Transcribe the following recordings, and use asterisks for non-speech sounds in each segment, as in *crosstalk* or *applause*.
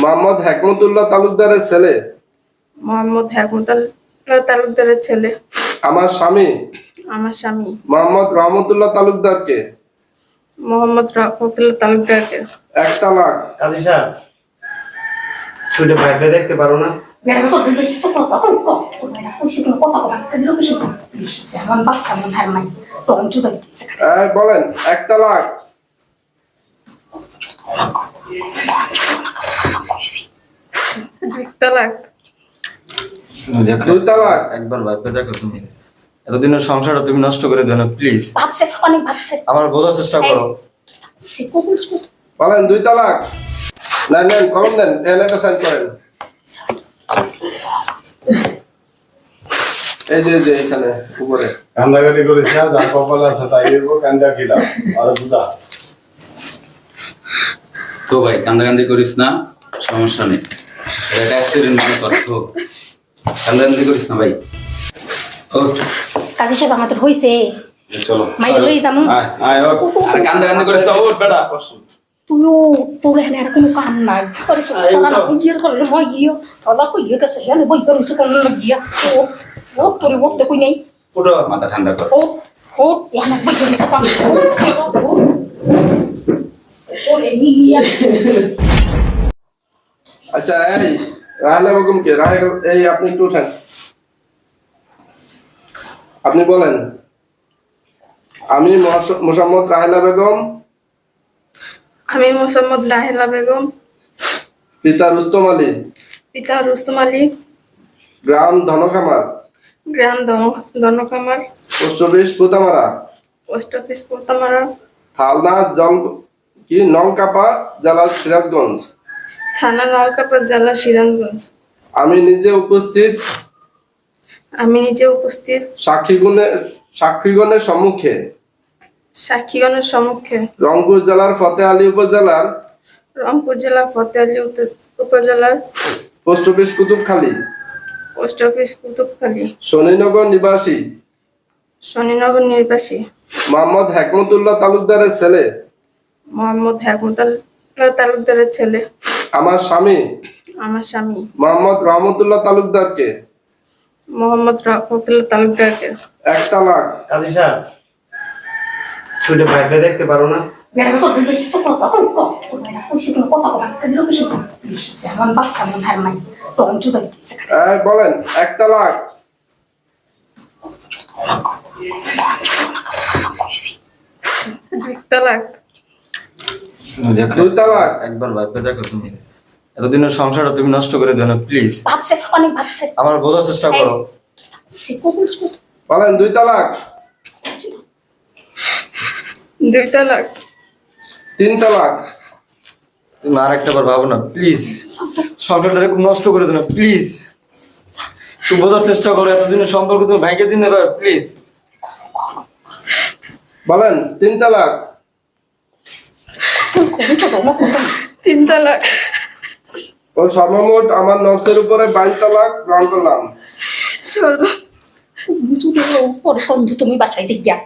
মোহাম্মদ হেকমতুল্লাহ তালুকদারের ছেলে। মোহাম্মদ হেকমতুল্লাহ তালুকদারের ছেলে। আমার স্বামী। আমার স্বামী। মোহাম্মদ রহমতুল্লাহ তালুকদারকে। মোহাম্মদ রহমতুল্লাহ তালুকদারকে। এক তালাক। কাজী সাহেব শুনে ভাইবে দেখতে পারো না। বলেন এক তালাক। তালাক। তুমি দেখো। দুই তালাক। একবার ভাববে দেখো তুমি। এতদিনের সংসারটা তুমি নষ্ট করে দেন প্লিজ ভাবছে অনেক ভাবছে। আমার বোঝার চেষ্টা করো। বলেন দুই তালাক। নেন নেন কলম দেন সাইন করেন। এই যে যে এখানে উপরে। কান্দাকাটি করিস না যার কপাল আছে তাই কান্দা খিলাম আর বুঝা। তো ভাই কান্দাকান্দি করিস না সমস্যা নেই। এটা অ্যাক্সিডেন্ট মনে কর তো কান্দাকান্দি করিস না ভাই। ওঠ। কাজী সাহেব আমাদের হইছে। চলো। মাই লই যামু। আয় আয় ওঠ। আর কান্দাকান্দি করিস না ওঠ বেটা। তুইও তোর এখানে আর কোনো কাম নাই। করে সব না ইয়ের করে মই ইয়ে তোলা কই ইয়ে কাছে হেলে বই করে সুকন লাগিয়া ও ও তোর ওট কই নাই। মাথা ঠান্ডা কর। ও ও এখানে বই করে সুকন ও ও রে নিয়া আচ্ছা এই রাহেলা বেগম কে? রাহেল এই আপনি একটু উঠেন। আপনি বলেন আমি মোসাম্মদ রাহেলা বেগম আমি মোসাম্মদ রাহেলা বেগম। পিতা রুস্তম আলী। পিতা রুস্তম আলী। গ্রাম ধনকামার গ্রাম ধন- Dhonkamar post office Putamara. Post office Potamara. থালনা জল কি? নলকাপা জেলা সিরাজগঞ্জ। থানা নলকাপা জেলা সিরাজগঞ্জ। আমি নিজে উপস্থিত। আমি নিজে উপস্থিত। সাক্ষীগণের সাক্ষীগণের সম্মুখে। সাক্ষীগণের সম্মুখে। রংপুর জেলার ফতে আলী উপজেলার। রংপুর জেলা ফতে আলী উপজেলার। Post office Kutubkhali. Post office Kutubkhali. Shaninagar নিবাসী। শনিনগর নির্বাসী মোহাম্মদ হেকমতুল্লাহ তালুকদারের ছেলে। মোহাম্মদ হেকমতুল্লাহ তালুকদারের ছেলে। আমার স্বামী? আমার স্বামী। মোহাম্মদ রহমতুল্লাহ তালুকদারকে? মোহাম্মদ রহমতুল্লাহ তালুকদারকে। এক তালাক। কাজী সাহেব শুনে ভাইবে দেখতে পারো না। বলেন এক তালাক। এক তালাক? দেখো দুই তালাক একবার ভাববে দেখো তুমি। এতদিনের সংসারটা তুমি নষ্ট করে দেন প্লিজ ভাবছে অনেক ভাবছে। আমার বোঝার চেষ্টা করো। বলেন দুই তালাক। দুই তালাক। তিন তালাক। তুমি আর একটা বার ভাবো না প্লিজ সংসারটা এরকম নষ্ট করে দেন প্লিজ তুমি বোঝার চেষ্টা করো এতদিনের সম্পর্ক তুমি ভাইকে দিন প্লিজ বলেন তিন তালাক। *laughs* তিন তালাক। ও সর্বমোট আমার নবসের উপরে বাইশ তালাক গ্রহণ করলাম। সন্ধু তুমি বাসায় যে গিয়া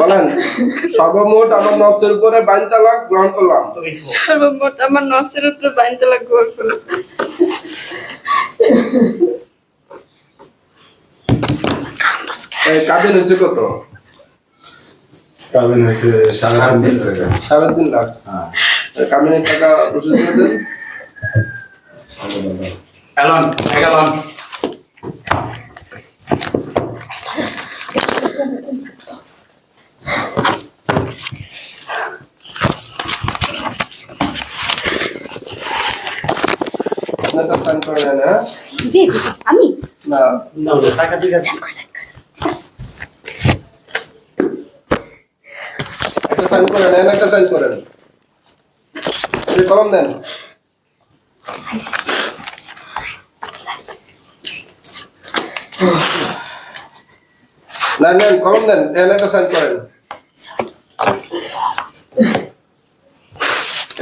বলেন সর্বমোট আমার নবসের উপরে বাইশ তালাক গ্রহণ করলাম। সর্বমোট আমার নবসের উপরে বাইন তালাক গ্রহণ করলাম। কাজের হয়েছে কত? কাবিন হয়েছে সাড়ে তিন টাকা। সাড়ে তিন লাখ? হ্যাঁ। এই টাকা ওষুধ দেন। হ্যাঁ? জি জি আমি। না। না না, টাকা ঠিক আছে। একটা সাইন করেন এন একটা সাইন করেন যে কলম দেন। না, নেন, কলম দেন এন একটা সাইন করেন।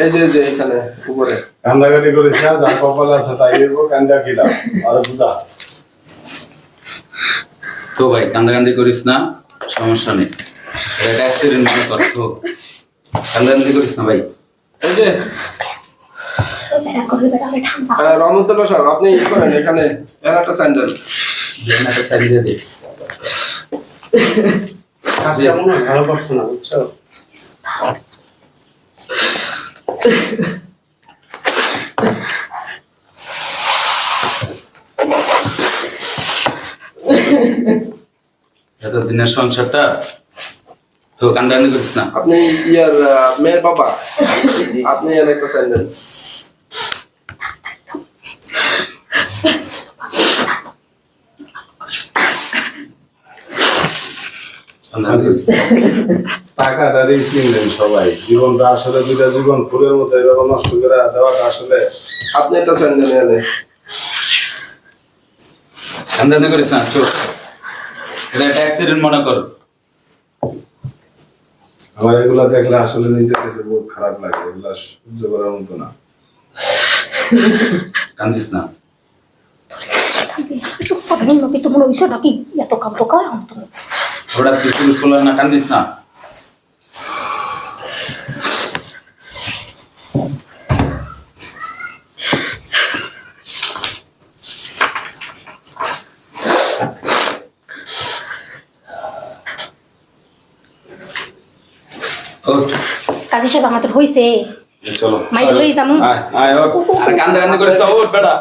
এই যে যে এখানে উপরে। কান্দাকাটি করিস না যার কপাল আছে তাই কান্দা খিলাম আর বুঝা। তো ভাই কান্দাকান্দি করিস না সমস্যা নেই। এটা অ্যাক্সিডেন্ট মনে কর তো কান্দাকান্দি করিস না ভাই। এই যে রহমতুল্লাহ সাহেব আপনি ই করেন এখানে দেন। দিয়ে কাজটা মনে হয় ভালো করছ না বুঝছ? *laughs* এত দিনের সংসারটা তো কান্দাকান্দি করিস না? আপনি ইয়ার মেয়ের বাবা? আপনি এর একটা কান্দাকান্দি করিস চিনলেন সবাই। জীবনটা আসলে দুইটা জীবন ফুলের মতো এভাবে নষ্ট করে দেওয়াটা আসলে আপনি একটা স্যান্ডেল কান্দাকান্দি করিস না চোখ এটা একটা অ্যাক্সিডেন্ট মনে কর। আমার এগুলো দেখলে আসলে নিজের কাছে বহুত খারাপ লাগে এগুলো সহ্য করার মতো না। কান্দিস না। চুপ করে নাকি তোমার ওইসব নাকি? এত কাম তো কার তুমি ওটা তুই পুরুষ করলাম না কান্দিস না ওঠ। কাজী সাহেব আমাদের হইছে। এই চলো মাইয়া লই যামু। আয় আয় ওঠ। আরে কান্দাকান্দি করিস না ওঠ বেটা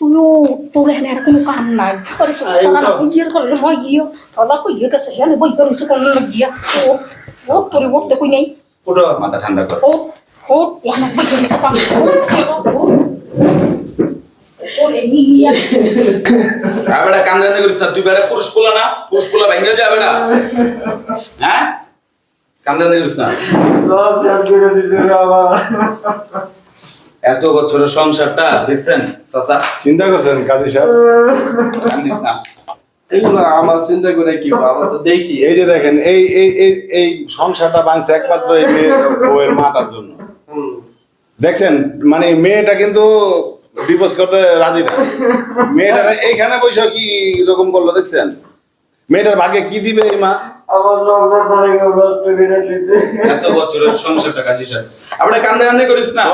তুইও তোর এখানে আর কোনো কাম নাই। আরে সালা না ইয়ের করে মই ইয়ে তোলা কই ইয়ে কাছে হেলে বই করে সুকন লাগিয়া। ও ও তোর ওট দেখই নাই? ওটা মাথা ঠান্ডা কর। ও ও এখানে বই করে সুকন ও ওরে নিয়া আর করিস তুই বেটা পুরুষ পোলা না? পুরুষ পোলা ভাঙ্গে যা বেটা হ্যাঁ? না। আবার। এত বছরের সংসারটা দেখছেন? চাচা চিন্তা করছেন কাজী সাহেব? কান্দিস না। এগুলো আমার চিন্তা করে কি? তো দেখি। এই যে দেখেন এই এই এই এই সংসারটা বাঁধছে একমাত্র এই বউয়ের মাটার জন্য। দেখছেন মানে মেয়েটা কিন্তু ডিভোর্স করতে রাজি না। মেয়েটা এইখানে বসে কি রকম করল দেখছেন? মেয়েটার ভাগ্যে কি দিবে এই মা? আমার লগ্ন পরে গেল নষ্ট করে দিতে এত বছরের সংসারটা কাশি সাহেব। আপনি কান্দে কান্দে করিস না।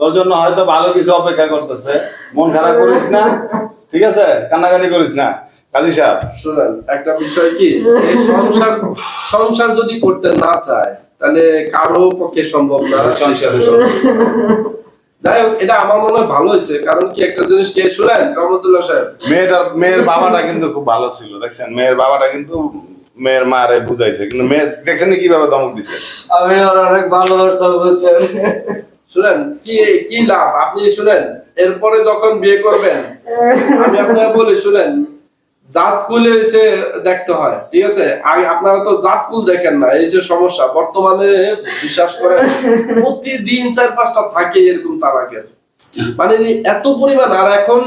তোর জন্য হয়তো ভালো কিছু অপেক্ষা করতেছে। মন খারাপ করিস না। ঠিক আছে? কান্নাকাটি করিস না। কাজী সাহেব। শুনেন একটা বিষয় কি? এই সংসার সংসার যদি করতে না চায় তাহলে কারও পক্ষে সম্ভব না। সংসারে যাই হোক এটা আমার মনে হয় ভালো হয়েছে। কারণ কি একটা জিনিস কে শুনেন রহমতুল্লাহ সাহেব? মেয়েটার মেয়ের বাবাটা কিন্তু খুব ভালো ছিল দেখছেন? মেয়ের বাবাটা কিন্তু মেয়ের মারে বুঝাইছে কিন্তু মেয়ে দেখছেন কীভাবে ধমক দিছে? আমি আর অনেক ভালোবাসতাম বুঝছেন শুনেন কি কি লাভ? আপনি শুনেন এরপরে যখন বিয়ে করবেন আমি আপনাকে বলি শুনেন জাত কুল এসে দেখতে হয় ঠিক আছে? আগে আপনারা তো জাত কুল দেখেন না এই যে সমস্যা বর্তমানে বিশ্বাস করেন প্রতিদিন চার পাঁচটা থাকে এরকম তালাকের। মানে এত পরিমাণ আর এখন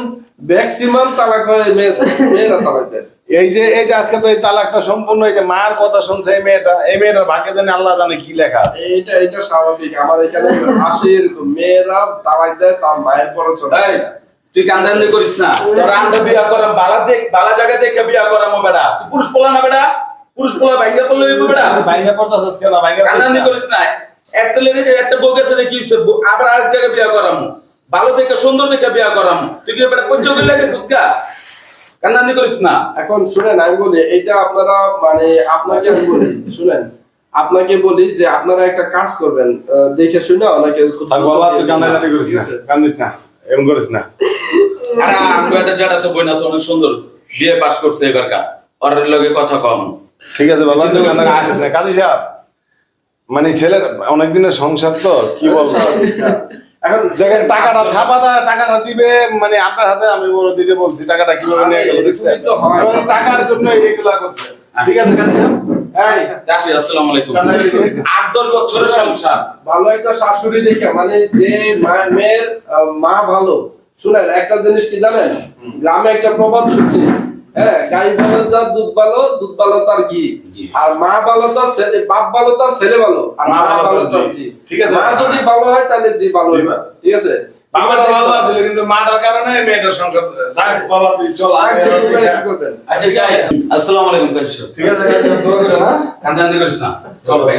ম্যাক্সিমাম তালাক হয় মেয়ে- মেয়েরা তালাক দেয়। এই যে এই যে আজকে তো এই তালাকটা সম্পূর্ণ এই যে মায়ের কথা শুনছে এই মেয়েটা এই মেয়েটার ভাগ্যে জানে আল্লাহ জানে কি লেখা আছে। এটা এটা স্বাভাবিক। আমার এখানে আসে এরকম মেয়েরা তালাক দেয় তার মায়ের পরে ছোট এই, তুই কান্দে কান্দে করিস না। তোর আমরা বিয়া করাম বালা দেখ বালা জায়গা দেখে বিয়া করামো বেটা। তুই পুরুষ পোলা না বেটা? পুরুষ পোলা পড়লে হইবো বেটা। ভাইঙ্গা করতেছিস কেন? ভাইঙ্গা কান্দে কান্দে করিস না। একটা লেগে একটা বউ গেছে দেখি আবার আরেক জায়গায় বিয়া করামো। ভালো দেখে সুন্দর দেখে বিয়া করামো। তুই কি বেটা পঞ্চ করে লাগে সুৎকা কান্দে করিস না। এখন শুনেন আমি বলি এটা আপনারা মানে আপনাকে আমি বলি শুনেন আপনাকে বলি যে আপনারা একটা কাজ করবেন দেখে শুনে অনেকে বাবা তুই কান্নাকাটি করিস না? কান্দিস না এরকম করিস না। আরে আমগো একটা জাটা তো বইনা অনেক সুন্দর। বিয়ে পাস করছে এবারকা ওর লগে কথা কম। ঠিক আছে বাবা তুই কান্নাকাটি করিস না। কাজী সাহেব মানে ছেলের অনেক দিনের সংসার তো কি বলব? এখন দেখেন টাকাটা থাপা টাকাটা দিবে মানে আপনার হাতে আমি বড় দিতে বলছি টাকাটা কীভাবে নিয়ে গেল দেখছেন? টাকার জন্য এইগুলা করছে। ঠিক আছে কাজী সাহেব? এই আসি আসসালামু আলাইকুম। কান্নাকাটি করিস না। আট দশ বছরের সংসার। ভালো একটা শাশুড়ি দেখে মানে যে মা- মেয়ের মা ভালো। শুনেন একটা জিনিস কি জানেন? গ্রামে একটা প্রবাদ শুনছি। হ্যাঁ গাই ভালো তার দুধ ভালো দুধ ভালো তার ঘি। আর মা ভালো তার ছেলে বাপ ভালো তার ছেলে ভালো। আর মা ভালো তার জি। ঠিক আছে। মা যদি ভালো হয় তাহলে জি ভালো। ঠিক আছে? বাবাটা ভালো আছিল কিন্তু মাটার কারণে মেয়েটার সংসার থাক বাবা তুই চল আচ্ছা যাই। আসসালামু আলাইকুম কাশি ঠিক আছে কাকা, দোয়া করো, হ্যাঁ? কান্দান্দি করিস না। চল ভাই